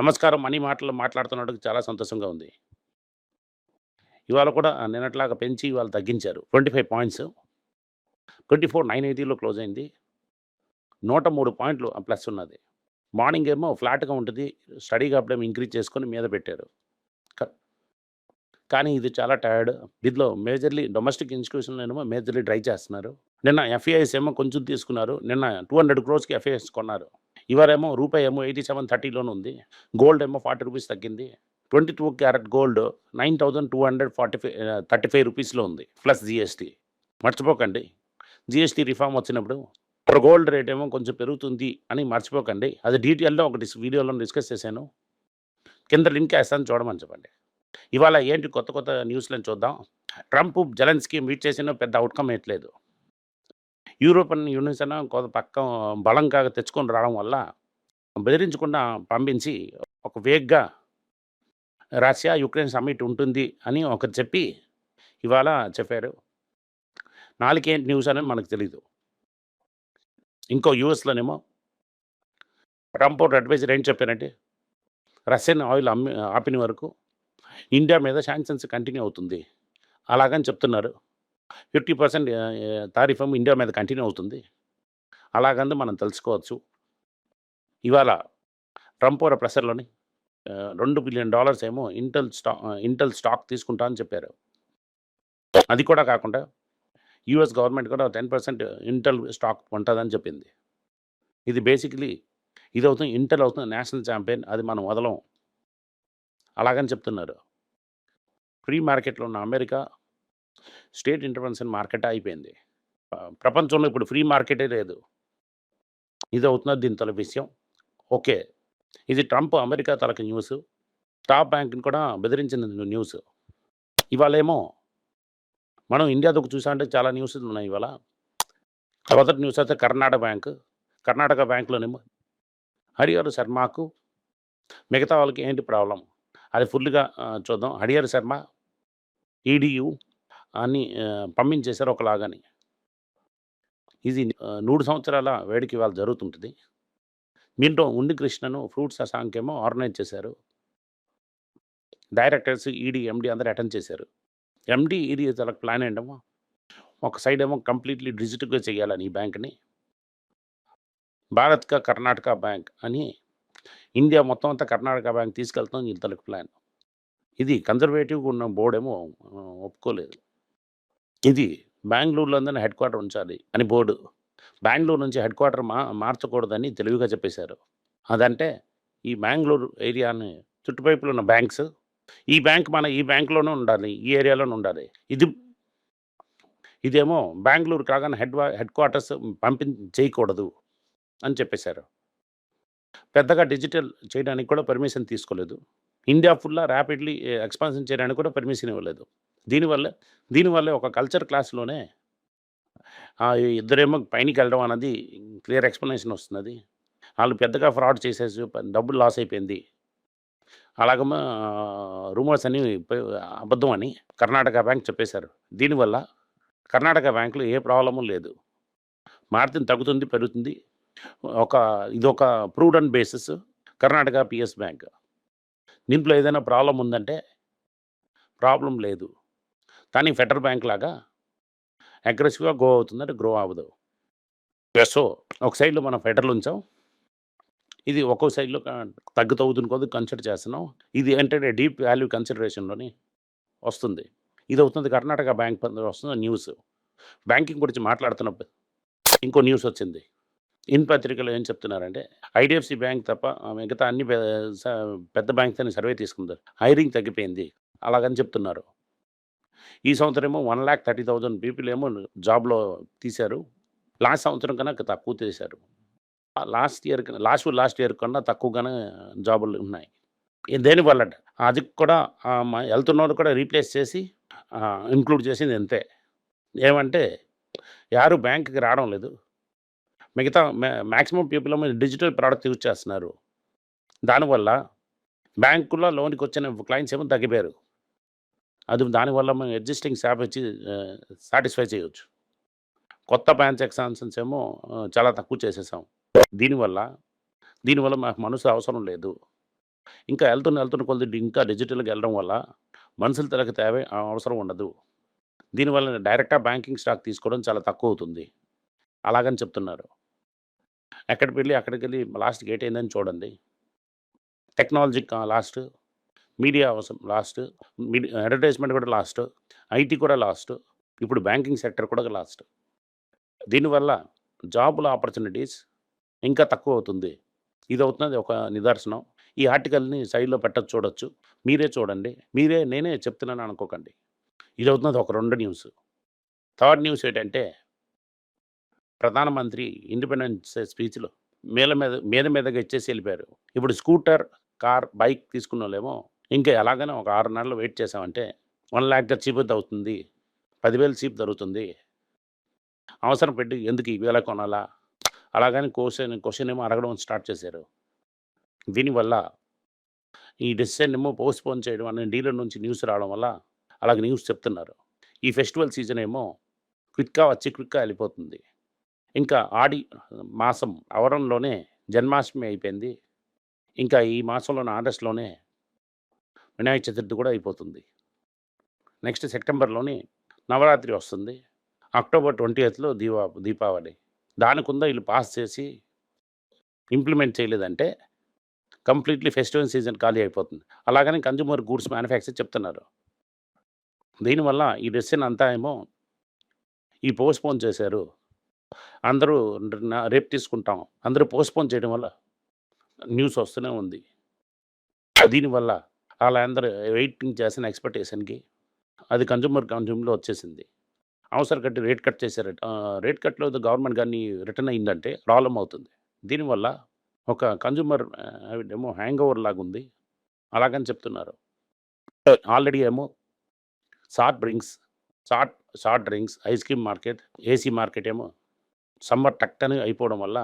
నమస్కారం మనీ మాటలు మాట్లాడుతున్నట్టుకు చాలా సంతోషంగా ఉంది. ఇవాళ కూడా నిన్నట్లాగా పెంచి ఇవాళ తగ్గించారు. Twenty five points. Twenty four nine ఎయిటీలో close అయింది. నూట మూడు పాయింట్లు ప్లస్ ఉన్నది. మార్నింగ్ ఏమో ఫ్లాట్గా ఉంటుంది. స్టడీగా అప్పుడేమో ఇంక్రీజ్ చేసుకొని మీద పెట్టారు. కానీ ఇది చాలా టైర్డ్. దీంట్లో మేజర్లీ డొమెస్టిక్ ఇన్స్టిట్యూషన్లో ఏమో మేజర్లీ డ్రై చేస్తున్నారు. నిన్న ఎఫ్ఐఎస్ ఏమో కొంచెం తీసుకున్నారు. నిన్న టూ హండ్రెడ్ క్రోర్స్కి ఎఫ్ఐఎస్ కొన్నారు. ఇవరేమో రూపాయి ఏమో ఎయిటీ సెవెన్ థర్టీలోనే ఉంది. గోల్డ్ ఏమో ఫార్టీ రూపీస్ తగ్గింది. Twenty two carat gold nine thousand two hundred forty five thirty five రూపీస్లో ఉంది ప్లస్ జిఎస్టీ. మర్చిపోకండి. జిఎస్టీ రిఫార్మ్ వచ్చినప్పుడు ఇప్పుడు గోల్డ్ రేట్ ఏమో కొంచెం పెరుగుతుంది అని మర్చిపోకండి. అది డీటెయిల్లో ఒక డిస్ వీడియోలో డిస్కస్ చేశాను. కింద లింక్ వేస్తాను చూడమని చెప్పండి. ఇవాళ ఏంటి కొత్త కొత్త న్యూస్లను చూద్దాం. ట్రంప్ జలన్స్కి మీట్ చేసిన పెద్ద అవుట్కమ్ ఏట్లేదు. యూరోపియన్ యూనియన్ కొంత పక్క బలం కాక తెచ్చుకొని రావడం వల్ల బెదిరించకుండా పంపించి ఒక వేగ్గా రష్యా యుక్రెయిన్ సమ్మిట్ ఉంటుంది అని ఒకరు చెప్పి ఇవాళ చెప్పారు. నాలుగేంటి న్యూస్ అనేది మనకు తెలీదు. ఇంకో యూఎస్లోనేమో ట్రంప్ అడ్వైజర్ ఏం చెప్పారంటే రష్యన్ ఆయిల్ అమ్మి ఆపిన వరకు ఇండియా మీద శాంక్షన్స్ కంటిన్యూ అవుతుంది. అలాగని చెప్తున్నారు. ఫిఫ్టీ పర్సెంట్ తారీఫం ఇండియా మీద కంటిన్యూ అవుతుంది. అలాగందు మనం తెలుసుకోవచ్చు. ఇవాళ ట్రంప్ వారి ప్రెషర్లోని రెండు బిలియన్ డాలర్స్ ఏమో ఇంటెల్ స్టాక్ ఇంటెల్ స్టాక్ తీసుకుంటా అని చెప్పారు. అది కూడా కాకుండా యూఎస్ గవర్నమెంట్ కూడా టెన్ పర్సెంట్ ఇంటెల్ స్టాక్ ఉంటుందని చెప్పింది. ఇది బేసిక్లీ ఇది అవుతుంది ఇంటెల్ అవుతుంది నేషనల్ ఛాంపియన్ అది మనం వదలం. అలాగని చెప్తున్నారు. ఫ్రీ మార్కెట్లో ఉన్న అమెరికా స్టేట్ ఇంటర్వెన్షన్ మార్కెట్ అయిపోయింది. ప్రపంచంలో ఇప్పుడు ఫ్రీ మార్కెటే లేదు. ఇది అవుతున్నది దీని తల విషయం. ఓకే. ఇది ట్రంప్ అమెరికా తలక న్యూస్. టాప్ బ్యాంక్ని కూడా బెదిరించిన న్యూస్. ఇవాళేమో మనం ఇండియా దొరికి చూసా అంటే చాలా న్యూస్ ఉన్నాయి ఇవాళ. మొదటి న్యూస్ అయితే కర్ణాటక బ్యాంక్. కర్ణాటక బ్యాంకులోనేమో హరిహర్ శర్మకు మిగతా వాళ్ళకి ఏంటి ప్రాబ్లం అది ఫుల్గా చూద్దాం. హరిహర్ శర్మ ఈడియు అని పంపించేశారు ఒకలాగాని. ఇది నూరు సంవత్సరాల వేడికి ఇవాళ జరుగుతుంటుంది. దీంట్లో ఉండి కృష్ణను ఫ్రూట్స్ అసాంకేమో ఆర్గనైజ్ చేశారు. డైరెక్టర్స్ ఈడీ ఎండి అందరూ అటెండ్ చేశారు. ఎండీ ఈడీ తనకు ప్లాన్ ఏంటో ఒక సైడ్ ఏమో కంప్లీట్లీ డిజిటల్గా చేయాలని ఈ బ్యాంక్ని. భారత్ కర్ణాటక బ్యాంక్ అని ఇండియా మొత్తం అంతా కర్ణాటక బ్యాంక్ తీసుకెళ్తాం వీళ్ళ తలకు ప్లాన్. ఇది కన్జర్వేటివ్గా ఉన్న బోర్డేమో ఒప్పుకోలేదు. ఇది బెంగళూరులో అందరినీ హెడ్ క్వార్టర్ ఉంచాలి అని బోర్డు. బెంగళూరు నుంచి హెడ్ క్వార్టర్ మా మార్చకూడదని తెలివిగా చెప్పేశారు. అదంటే ఈ బెంగళూరు ఏరియాని చుట్టుపైపులో ఉన్న బ్యాంక్స్ ఈ బ్యాంక్ మన ఈ బ్యాంక్లోనే ఉండాలి ఈ ఏరియాలోనే ఉండాలి. ఇది ఇదేమో బెంగళూరు కాగానే హెడ్ హెడ్ క్వార్టర్స్ పంపి చేయకూడదు అని చెప్పేశారు. పెద్దగా డిజిటల్ చేయడానికి కూడా పర్మిషన్ తీసుకోలేదు. ఇండియా ఫుల్లా ర్యాపిడ్లీ ఎక్స్పాన్షన్ చేయడానికి కూడా పర్మిషన్ ఇవ్వలేదు. దీనివల్ల దీనివల్ల ఒక కల్చర్ క్లాస్లోనే ఇద్దరేమో పైనకి వెళ్ళడం అన్నది క్లియర్ ఎక్స్ప్లెనేషన్ వస్తున్నది. వాళ్ళు పెద్దగా ఫ్రాడ్ చేసేసి డబ్బులు లాస్ అయిపోయింది. అలాగమో రూమర్స్ అని అబద్ధం అని కర్ణాటక బ్యాంక్ చెప్పేశారు. దీనివల్ల కర్ణాటక బ్యాంకులో ఏ ప్రాబ్లము లేదు. మార్జిన్ తగ్గుతుంది పెరుగుతుంది. ఒక ఇది ఒక and basis Karnataka PS bank. దీంట్లో ఏదైనా ప్రాబ్లం ఉందంటే ప్రాబ్లం లేదు. కానీ ఫెడరల్ బ్యాంక్ లాగా అగ్రెసివ్గా గ్రో అవుతుందంటే గ్రో అవ్వదు. సో ఒక సైడ్లో మనం ఫెడరల్ ఉంచాం. ఇది ఒక్కో సైడ్లో తగ్గుతవుతుంది కొద్ది కన్సిడర్ చేస్తున్నాం. ఇది ఏంటంటే డీప్ వాల్యూ కన్సిడరేషన్లోని వస్తుంది. ఇది అవుతుంది కర్ణాటక బ్యాంక్ వస్తుంది న్యూస్. బ్యాంకింగ్ గురించి మాట్లాడుతున్నప్పుడు ఇంకో న్యూస్ వచ్చింది. ఇన్ పత్రికలో ఏం చెప్తున్నారంటే ఐడిఎఫ్సి బ్యాంక్ తప్ప మిగతా అన్ని పెద్ద బ్యాంక్స్ అని సర్వే తీసుకుంటారు హైరింగ్ తగ్గిపోయింది. అలాగని చెప్తున్నారు. ఈ సంవత్సరం ఏమో one lakh thirty thousand people ఏమో జాబ్లో తీశారు. లాస్ట్ సంవత్సరం కన్నా తక్కువ తీశారు. Last year last last year కన్నా తక్కువగానే జాబులు ఉన్నాయి. దేనివల్ల అది కూడా ఆ, వెళ్తున్న కూడా రీప్లేస్ చేసి ఇంక్లూడ్ చేసింది అంతే. ఏమంటే యారు బ్యాంక్కి రావడం లేదు. మిగతా మ్యాక్సిమం పీపుల్ ఏమో డిజిటల్ ప్రోడక్ట్ యూజ్ చేస్తున్నారు. దానివల్ల బ్యాంకులో లోన్కి వచ్చిన క్లయింట్స్ ఏమో తగ్గిపోయారు. అది దానివల్ల మనం ఎగ్జిస్టింగ్ స్టాఫ్ వచ్చి సాటిస్ఫై చేయవచ్చు కొత్త బ్రాంచ్ ఎగ్జామ్షన్స్ ఏమో చాలా తక్కువ చేసేసాం దీనివల్ల దీనివల్ల మాకు మనసు అవసరం లేదు ఇంకా వెళ్తున్న వెళ్తున్న కొద్ది ఇంకా డిజిటల్‌గా వెళ్ళడం వల్ల మనుషుల తలకి తేవ అవసరం ఉండదు. దీనివల్ల డైరెక్ట్‌గా బ్యాంకింగ్ స్టాక్ తీసుకోవడం చాలా తక్కువ అవుతుంది అలాగని చెప్తున్నారు. ఎక్కడికి వెళ్ళి అక్కడికి వెళ్ళి లాస్ట్ గేట్ ఏందని చూడండి. Technology lost. మీడియా అవసరం లాస్ట్. మీడి అడ్వర్టైజ్‌మెంట్ కూడా లాస్ట్. ఐటీ కూడా లాస్ట్. ఇప్పుడు బ్యాంకింగ్ సెక్టర్ కూడా లాస్ట్. దీనివల్ల జాబుల ఆపర్చునిటీస్ ఇంకా తక్కువ అవుతుంది ఇది అవుతున్నది ఒక నిదర్శనం. ఈ ఆర్టికల్‌ని సైడ్‌లో పెట్టచ్చు చూడొచ్చు. మీరే చూడండి. మీరే నేనే చెప్తున్నాను అనుకోకండి. ఇది అవుతున్నది ఒక రెండు న్యూస్. థర్డ్ న్యూస్ ఏంటంటే ప్రధానమంత్రి ఇండిపెండెన్స్ స్పీచ్‌లో మేల మీద మీద మీదగా ఇచ్చేసి వెళ్ళిపోయారు ఇప్పుడు స్కూటర్, కార్, బైక్ తీసుకున్నోళ్ళేమో ఇంకా ఎలాగైనా ఒక ఆరు నెలలు వెయిట్ చేసామంటే వన్ ల్యాక్ చీప్ అవుతుంది. పదివేలు చీప్ దొరుకుతుంది. అవసరం పెట్టి ఎందుకు ఈవేళ కొనాలా? అలాగని క్వశ్చన్ క్వశ్చన్ ఏమో అడగడం స్టార్ట్ చేశారు. దీనివల్ల ఈ డెసిషన్ ఏమో పోస్ట్‌పోన్ చేయడం అనే డీలర్ నుంచి న్యూస్ రావడం వల్ల అలాగే న్యూస్ చెప్తున్నారు. ఈ ఫెస్టివల్ సీజన్ ఏమో క్విక్‌గా వచ్చి క్విక్‌గా వెళ్ళిపోతుంది ఇంకా ఆడి మాసం అవరంలోనే జన్మాష్టమి అయిపోయింది. ఇంకా ఈ మాసంలోనే ఆగస్టులోనే వినాయక చతుర్థి కూడా అయిపోతుంది. నెక్స్ట్ సెప్టెంబర్‌లోని నవరాత్రి వస్తుంది. అక్టోబర్ 20థ్‌లో దీవా దీపావళి. దానికుందా వీళ్ళు పాస్ చేసి ఇంప్లిమెంట్ చేయలేదంటే కంప్లీట్‌లీ ఫెస్టివల్ సీజన్ ఖాళీ అయిపోతుంది. అలాగని కన్జ్యూమర్ గూడ్స్ మ్యానుఫ్యాక్చర్ చెప్తున్నారు. దీనివల్ల ఈ డెసిషన్ అంతా ఏమో ఈ పోస్ట్‌పోన్ చేశారు. అందరూ రేపు తీసుకుంటాం. అందరూ పోస్ట్‌పోన్ చేయడం వల్ల న్యూస్ వస్తూనే ఉంది. దీనివల్ల వాళ్ళందరూ వెయిటింగ్ చేసిన ఎక్స్‌పెక్టేషన్‌కి అది కన్జూమర్ కన్జ్యూమ్‌లో వచ్చేసింది. అవసరం కట్టి రేట్ కట్ చేశారట. రేట్ కట్‌లో గవర్నమెంట్ కానీ రిటర్న్ అయిందంటే ప్రాబ్లం అవుతుంది. దీనివల్ల ఒక కన్జ్యూమర్ ఏమో హ్యాంగ్ ఓవర్ లాగా ఉంది అలాగని చెప్తున్నారు. ఆల్రెడీ ఏమో short drinks, short short drinks, ice cream market, AC market ఏమో సమ్మర్ టక్కని అయిపోవడం వల్ల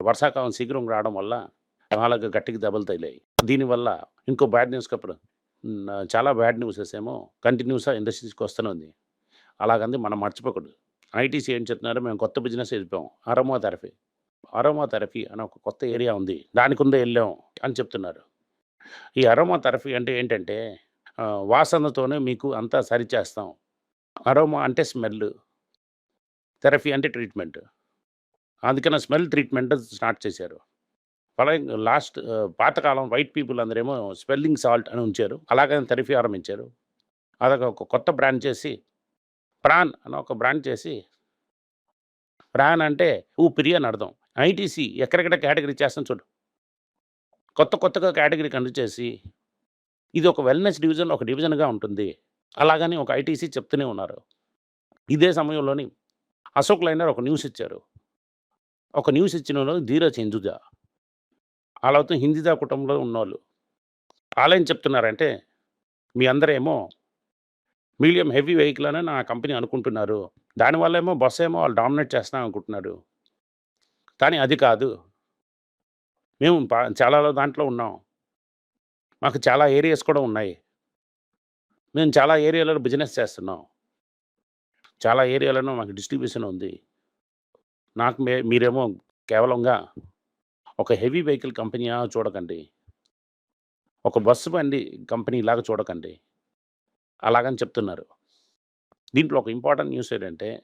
వర్షాకాలం శీఘ్రం రావడం వల్ల అలాగే గట్టికి దెబ్బలు తగిలాయి. దీనివల్ల ఇంకో బ్యాడ్ న్యూస్ కప్పుడు చాలా బ్యాడ్ న్యూసెస్ ఏమో కంటిన్యూస్‌గా ఇండస్ట్రీస్‌కి వస్తూనే ఉంది. అలాగంది మనం మర్చిపోకూడదు. ఐటీసీ ఏం చెప్తున్నారు మేము కొత్త బిజినెస్ వెళ్ళిపోయాం అరోమా థెరపీ. అరోమా థెరపీ అనే ఒక కొత్త ఏరియా ఉంది. దానికుందే వెళ్ళాం అని చెప్తున్నారు. ఈ అరోమా థెరపీ అంటే ఏంటంటే వాసనతోనే మీకు అంతా సరిచేస్తాం. అరోమా అంటే స్మెల్. థెరపీ అంటే ట్రీట్మెంట్. అందుకని స్మెల్ ట్రీట్మెంట్ స్టార్ట్ చేశారు. అలాగే లాస్ట్ పాతకాలం వైట్ పీపుల్ అందరేమో స్పెల్లింగ్ సాల్ట్ అని ఉంచారు. అలాగని థెరపీ ఆరంభించారు. అదొక ఒక కొత్త బ్రాండ్ చేసి ప్రాన్ అని ఒక బ్రాండ్ చేసి ప్రాన్ అంటే ఊపిరి అని అర్థం. ఐటీసీ ఎక్కడెక్కడ కేటగిరీ చేస్తాను చూడు. కొత్త కొత్తగా కేటగిరీ కండక్ట్ చేసి ఇది ఒక వెల్‌నెస్ డివిజన్ ఒక డివిజన్‌గా ఉంటుంది. అలాగని ఒక ఐటీసీ చెప్తూనే ఉన్నారు. ఇదే సమయంలోని అశోక్ లైనర్ ఒక న్యూస్ ఇచ్చారు. ఒక న్యూస్ ఇచ్చిన ధీరజ్ హిందూజా. ఆళ్ళతో హిందీదా కుటుంబంలో ఉన్నవాళ్ళు వాళ్ళు ఏం చెప్తున్నారంటే మీ అందరేమో మీడియం హెవీ వెహికల్ అని నా కంపెనీ అనుకుంటున్నారు. దానివల్లేమో బస్సు ఏమో వాళ్ళు డామినేట్ చేస్తున్నాం అనుకుంటున్నారు. కానీ అది కాదు. మేము చాలా దాంట్లో ఉన్నాం. మాకు చాలా ఏరియాస్ కూడా ఉన్నాయి. మేము చాలా ఏరియాలలో బిజినెస్ చేస్తున్నాం. చాలా ఏరియాలలో మాకు డిస్ట్రిబ్యూషన్ ఉంది. నాకు మీరేమో కేవలంగా ఒక హెవీ వెహికల్ కంపెనీయా చూడకండి. ఒక బస్సు బండి కంపెనీ లాగా చూడకండి. అలాగని చెప్తున్నారు. దీంట్లో ఒక ఇంపార్టెంట్ న్యూస్ ఏంటంటే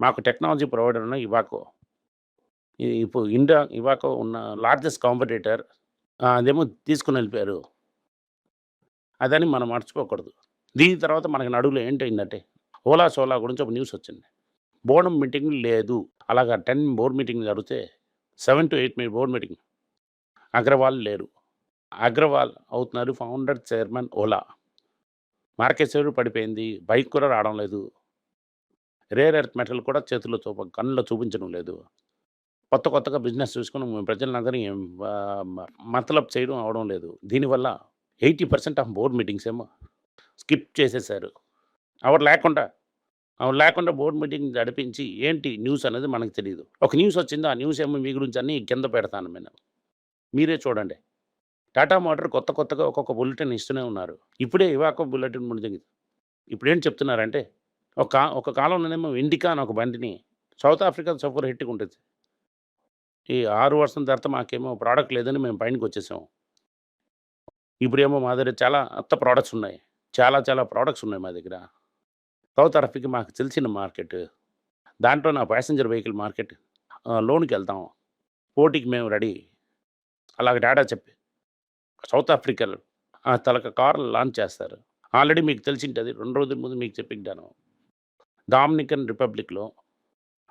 మాకు టెక్నాలజీ ప్రొవైడర్ ఉన్న ఇవాకో. ఇప్పుడు ఇండియా ఇవాకో ఉన్న లార్జెస్ట్ కాంపిటేటర్ అదేమో తీసుకుని వెళ్ళిపోయారు అదని మనం మర్చిపోకూడదు. దీని తర్వాత మనకి నడువులో ఏంటంటే ఓలా, సోలా గురించి ఒక న్యూస్ వచ్చింది. బోర్డు మీటింగ్ లేదు. అలాగా టెన్ బోర్డు మీటింగ్ జరిగితే 7-8 మీ బోర్డ్ మీటింగ్. అగ్రవాల్ లేరు. అగ్రవాల్ అవుతున్నారు founder, chairman Ola. Market share పడిపోయింది. బైక్ కూడా రావడం లేదు. రేర్ ఎర్త్ మెటల్ కూడా చేతుల్లో చూప కన్నులో చూపించడం లేదు. కొత్త కొత్తగా బిజినెస్ చూసుకొని ప్రజలందరినీ ఆహ్, మతలబ్ చేయడం అవడం లేదు. దీనివల్ల 80% ఆఫ్ బోర్డ్ మీటింగ్స్ ఏమో స్కిప్ చేసేసారు. అవర్ లేకుండా లేకుండా బోర్డ్ మీటింగ్ నడిపించి ఏంటి న్యూస్ అనేది మనకు తెలియదు ఒక న్యూస్ వచ్చింది. ఆ న్యూస్ ఏమో మీ గురించి అన్నీ కింద పెడతాను నేను. మీరే చూడండి. టాటా మోటార్ కొత్త కొత్తగా ఒక్కొక్క బులెటిన్ ఇస్తూనే ఉన్నారు. ఇప్పుడే ఇవాకో బులెటిన్ ముందుకి ఇప్పుడేం చెప్తున్నారంటే ఒక ఒక కాలంలోనేమో ఇండికా అని ఒక బండిని సౌత్ ఆఫ్రికా సూపర్ హిట్‌గా ఉంటుంది. ఈ ఆరు వర్షం తర్వాత మాకేమో ప్రోడక్ట్ లేదని మేము పైనకి వచ్చేసాము ఇప్పుడేమో మా దగ్గర చాలా అత్త ప్రోడక్ట్స్ ఉన్నాయి. చాలా చాలా ప్రోడక్ట్స్ ఉన్నాయి మా దగ్గర. సౌత్ ఆఫ్రికా మాకు తెలిసిన మార్కెట్. దాంట్లో నా ప్యాసింజర్ వెహికల్ మార్కెట్ లోన్కి వెళ్తాం పోటీకి మేము రెడీ. అలాగ డాటా చెప్పి సౌత్ ఆఫ్రికాలో తలక కార్లు లాంచ్ చేస్తారు. ఆల్రెడీ మీకు తెలిసింటుంది రెండు రోజుల ముందు మీకు చెప్పింటాను. డామినికన్ రిపబ్లిక్‌లో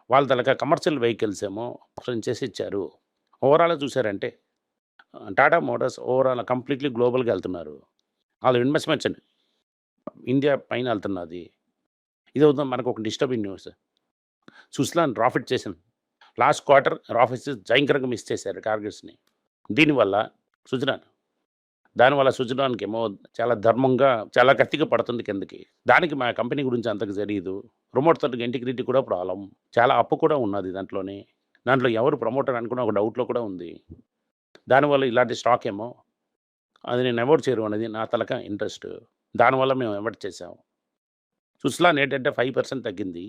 వాళ్ళ తలక కమర్షియల్ వెహికల్స్ ఏమో ఆప్షన్ చేసి ఇచ్చారు. ఓవరాల్ చూసారంటే టాటా మోటార్స్ ఓవరాల్ కంప్లీట్‌లీ గ్లోబల్‌గా వెళ్తున్నారు వాళ్ళు ఇన్వెస్ట్‌మెంట్స్ అండి. ఇండియా పైన వెళ్తున్నది ఇదొద్దు మనకు ఒక డిస్టర్బింగ్ న్యూస్. సుస్లాన్ రాఫిట్ చేసింది. లాస్ట్ క్వార్టర్ రాఫిట్స్ భయంకరంగా మిస్ చేశారు టార్గెట్స్‌ని. దీనివల్ల సుజ్లాన్ దానివల్ల సుజ్లాన్‌కేమో చాలా ధర్మంగా చాలా గట్టిగా పడుతుంది కిందకి. దానికి మా కంపెనీ గురించి అంతకు తెలియదు రిమోట్ తోటి ఇంటిగ్రిటీ కూడా ప్రాబ్లం చాలా అప్పు కూడా ఉన్నది దాంట్లోనే దాంట్లో ఎవరు ప్రమోటర్ అనుకున్న ఒక డౌట్‌లో కూడా ఉంది. దానివల్ల ఇలాంటి స్టాక్ ఏమో అది నేను అవాయిడ్ చేయరు అనేది నా తలక ఇంట్రెస్ట్. దానివల్ల మేము అవాయిడ్ చేసాము సుస్లాన్ ఏంటంటే ఫైవ్ పర్సెంట్ తగ్గింది.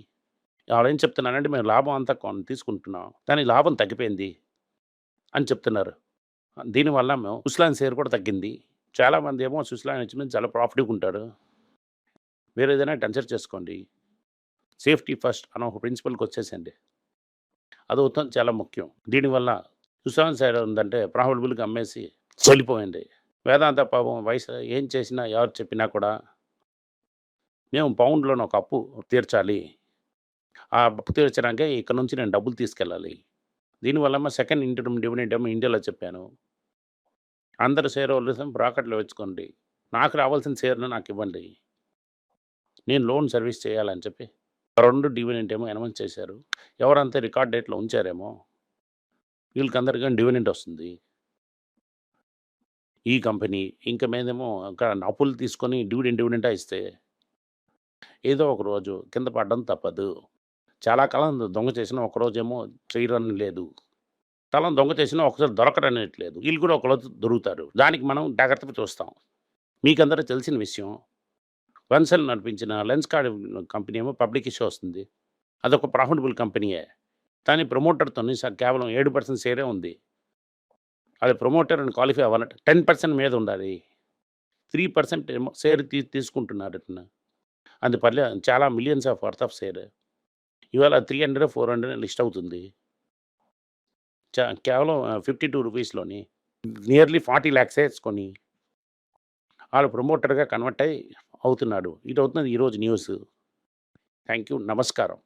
ఏం చెప్తున్నానంటే మేము లాభం అంతా కొన్ తీసుకుంటున్నాం. కానీ లాభం తగ్గిపోయింది అని చెప్తున్నారు. దీనివల్ల మేము సుస్లాన్ షేర్ కూడా తగ్గింది. చాలామంది ఏమో సుస్లాన్ వచ్చి చాలా ప్రాఫిట్‌గా ఉంటాడు. వేరేదైనా టెన్సర్ చేసుకోండి. సేఫ్టీ ఫస్ట్ అనే ఒక ప్రిన్సిపల్‌కి అది అదవుతుంది చాలా ముఖ్యం. దీనివల్ల సుశాంత్ సైడ్ ఉందంటే ప్రాఫిటబుల్‌గా అమ్మేసి వెళ్ళిపోయింది. వేదాంత పాపం వయసు ఏం చేసినా ఎవరు చెప్పినా కూడా మేము పౌండ్‌లోని ఒక అప్పు తీర్చాలి. ఆ అప్పు తీర్చడానికి ఇక్కడ నుంచి నేను డబ్బులు తీసుకెళ్ళాలి. దీనివల్లేమో సెకండ్ ఇంటర్మ్ డివిడెంట్ ఏమో ఇండియాలో చెప్పాను. అందరు షేర్ హోల్డర్స్ బ్రాకెట్‌లో వేసుకోండి. నాకు రావాల్సిన సేర్లు నాకు ఇవ్వండి నేను లోన్ సర్వీస్ చేయాలని చెప్పి రెండు డివిడెంట్ ఏమో అనౌన్స్ చేశారు. ఎవరంతా రికార్డ్ డేట్‌లో ఉంచారేమో వీళ్ళకి అందరికీ డివిడెంట్ వస్తుంది. ఈ కంపెనీ ఇంక మీదేమో అక్కడ అప్పులు తీసుకొని డివిడెంట్ డివిడెంటా ఇస్తే ఏదో ఒక రోజు కింద పడడం తప్పదు. చాలా కాలం దొంగ చేసినా ఒకరోజేమో చేయడం లేదు. తలం దొంగ చేసినా ఒకసారి దొరకరనేట్లేదు. వీళ్ళు కూడా ఒకరోజు దొరుకుతారు. దానికి మనం జాగ్రత్తగా చూస్తాం. మీకందరూ తెలిసిన విషయం. వన్సెల్ నడిపించిన లెన్స్ కార్డ్ కంపెనీ ఏమో పబ్లిక్ ఇష్యూ వస్తుంది. అదొక ప్రాఫిటబుల్ కంపెనీయే. దాని ప్రమోటర్‌తోని కేవలం ఏడు పర్సెంట్ షేరే ఉంది. అది ప్రమోటర్ అని క్వాలిఫై అవ్వాలంటే 10% మీద ఉండాలి. త్రీ పర్సెంట్ ఏమో షేర్ తీ తీసుకుంటున్నారట. అది పర్లే చాలా millions of worth of share. ఇవాళ 300, 400 లిస్ట్ అవుతుంది. కేవలం కేవలం 52 రూపీస్‌లోని నియర్లీ ఫార్టీ ల్యాక్స్ వేసుకొని వాళ్ళు ప్రమోటర్‌గా కన్వర్ట్ అయ్యి అవుతున్నాడు. ఇటు ఇదవుతున్నది ఈరోజు న్యూస్. Thank you. నమస్కారం.